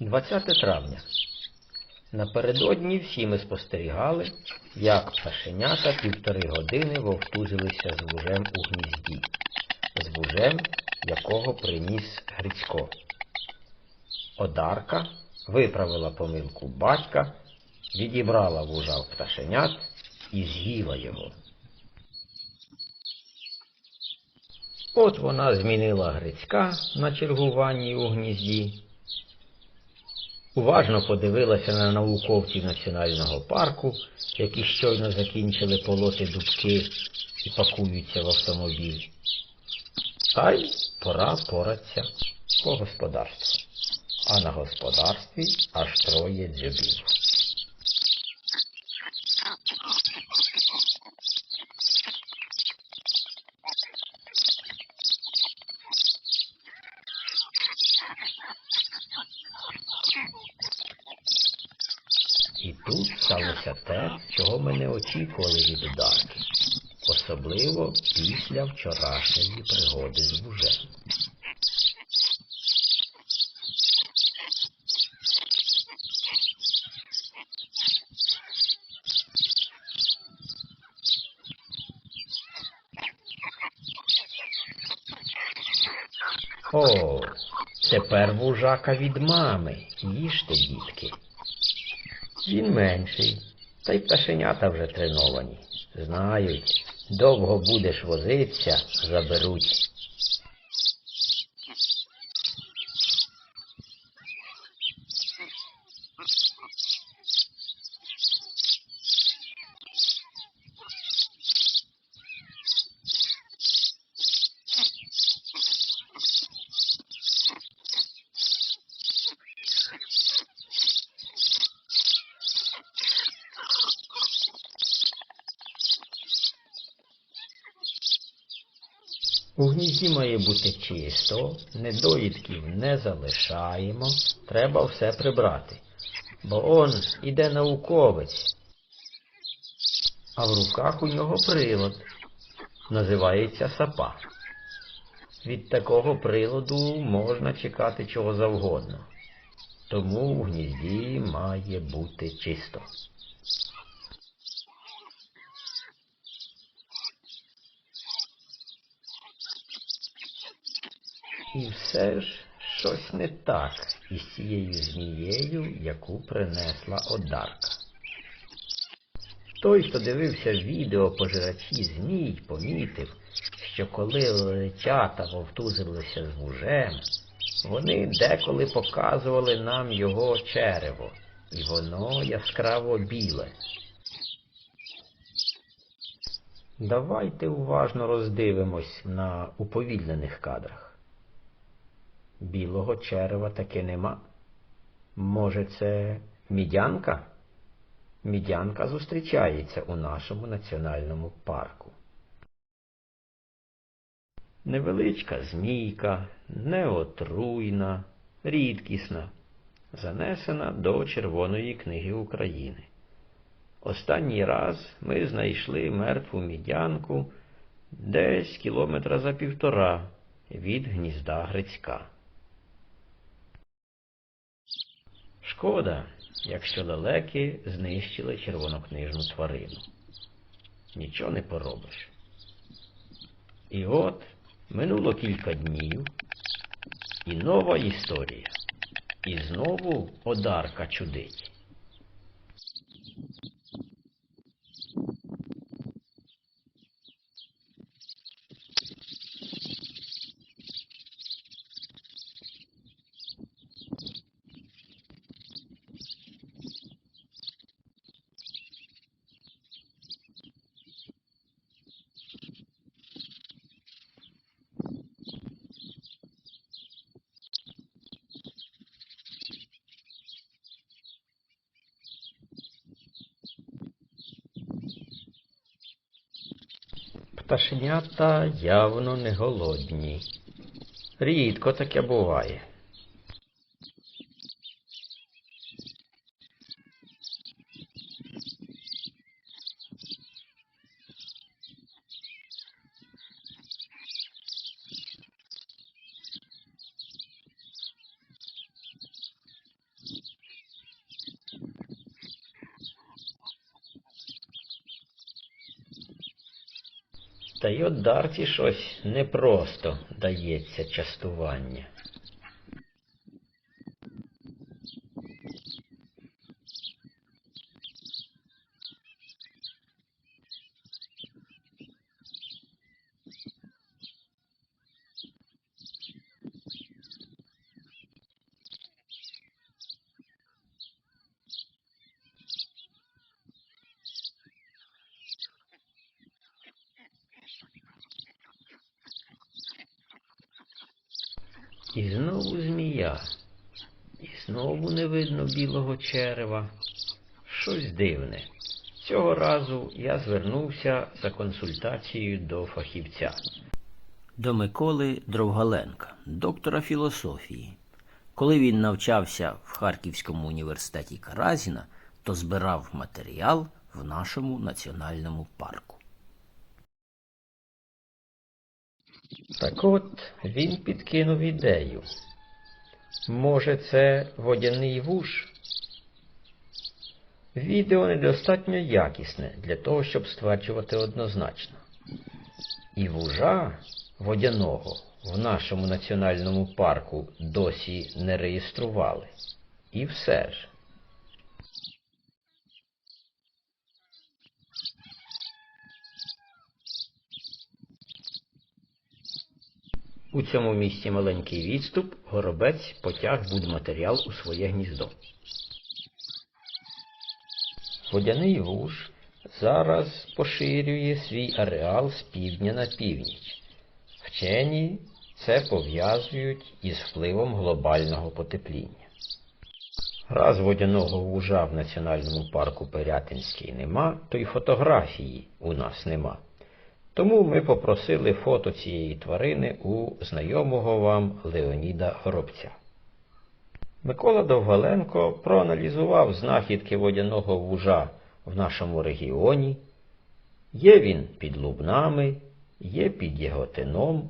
20 травня. Напередодні всі ми спостерігали, як пташенята півтори години вовтузилися з вужем у гнізді, з вужем, якого приніс Грицько. Одарка виправила помилку батька, відібрала вужа в пташенят і з'їла його. От вона змінила Грицька на чергуванні у гнізді, уважно подивилася на науковців національного парку, які щойно закінчили полоти дубки і пакуються в автомобіль. Та й пора поратися по господарству. А на господарстві аж троє дзьобів. І тут сталося те, чого ми не очікували від ударки, особливо після вчорашньої пригоди з вужем. О, тепер вужака від мами. Їжте, дітки. Він менший, та й пташенята вже треновані. Знають, довго будеш возитися, заберуть. У гнізді має бути чисто, недоїдків не залишаємо, треба все прибрати. Бо он іде науковець, а в руках у нього прилад, називається сапа. Від такого приладу можна чекати чого завгодно. Тому в гнізді має бути чисто. І все ж щось не так із цією змією, яку принесла одарка. Той, хто дивився відео пожирачі змій, помітив, що коли летята вовтузилися з вужем, вони деколи показували нам його черево, і воно яскраво біле. Давайте уважно роздивимось на уповільнених кадрах. Білого черева таки нема. Може, це мідянка? Мідянка зустрічається у нашому національному парку. Невеличка змійка, неотруйна, рідкісна, занесена до Червоної книги України. Останній раз ми знайшли мертву мідянку десь кілометра за півтора від гнізда Грицька. Шкода, якщо лелеки знищили червонокнижну тварину. Нічого не поробиш. І от минуло кілька днів, і нова історія. І знову одарка чудить. Пташенята явно не голодні. Рідко таке буває. Та й от Дарці щось непросто дається частування. І знову змія. І знову не видно білого черева. Щось дивне. Цього разу я звернувся за консультацією до фахівця. До Миколи Дровгаленка, доктора філософії. Коли він навчався в Харківському університеті Каразіна, то збирав матеріал в нашому національному парку. Так от він підкинув ідею. Може, це водяний вуш? Відео недостатньо якісне для того, щоб стверджувати однозначно. І вужа водяного в нашому національному парку досі не реєстрували. І все ж. У цьому місці маленький відступ, горобець потяг будматеріал у своє гніздо. Водяний вуж зараз поширює свій ареал з півдня на північ. Вчені це пов'язують із впливом глобального потепління. Раз водяного вужа в національному парку Пирятинський нема, то й фотографії у нас нема. Тому ми попросили фото цієї тварини у знайомого вам Леоніда Горобця. Микола Довгаленко проаналізував знахідки водяного вужа в нашому регіоні. Є він під Лубнами, є під Єготином.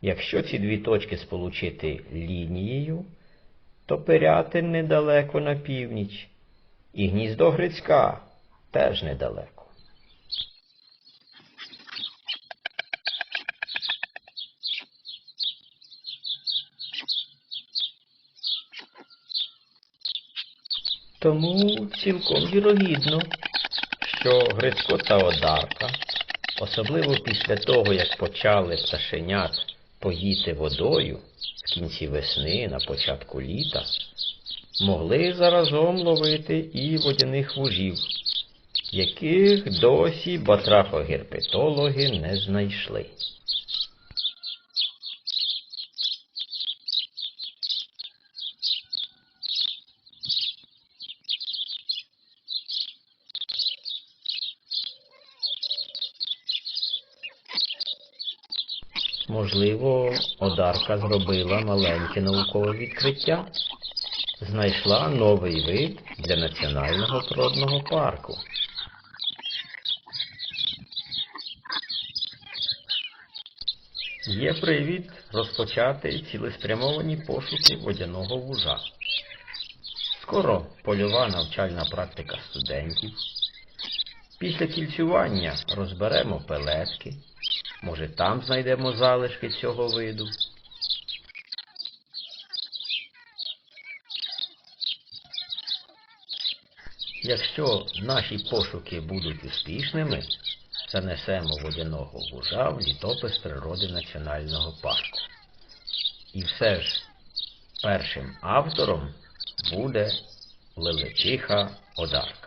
Якщо ці дві точки сполучити лінією, то Пирятин недалеко на північ, і гніздо Грицька теж недалеко. Тому цілком вірогідно, що Грицько та Одарка, особливо після того, як почали пташенят поїти водою в кінці весни, на початку літа, могли заразом ловити і водяних вужів, яких досі батрахогерпетологи не знайшли. Можливо, Одарка зробила маленьке наукове відкриття, знайшла новий вид для національного природного парку. Є привід розпочати цілеспрямовані пошуки водяного вужа. Скоро польова навчальна практика студентів. Після кільцювання розберемо пелетки. Може, там знайдемо залишки цього виду. Якщо наші пошуки будуть успішними, занесемо водяного вужа в літопис природи національного парку. І все ж першим автором буде Лелечиха Одарка.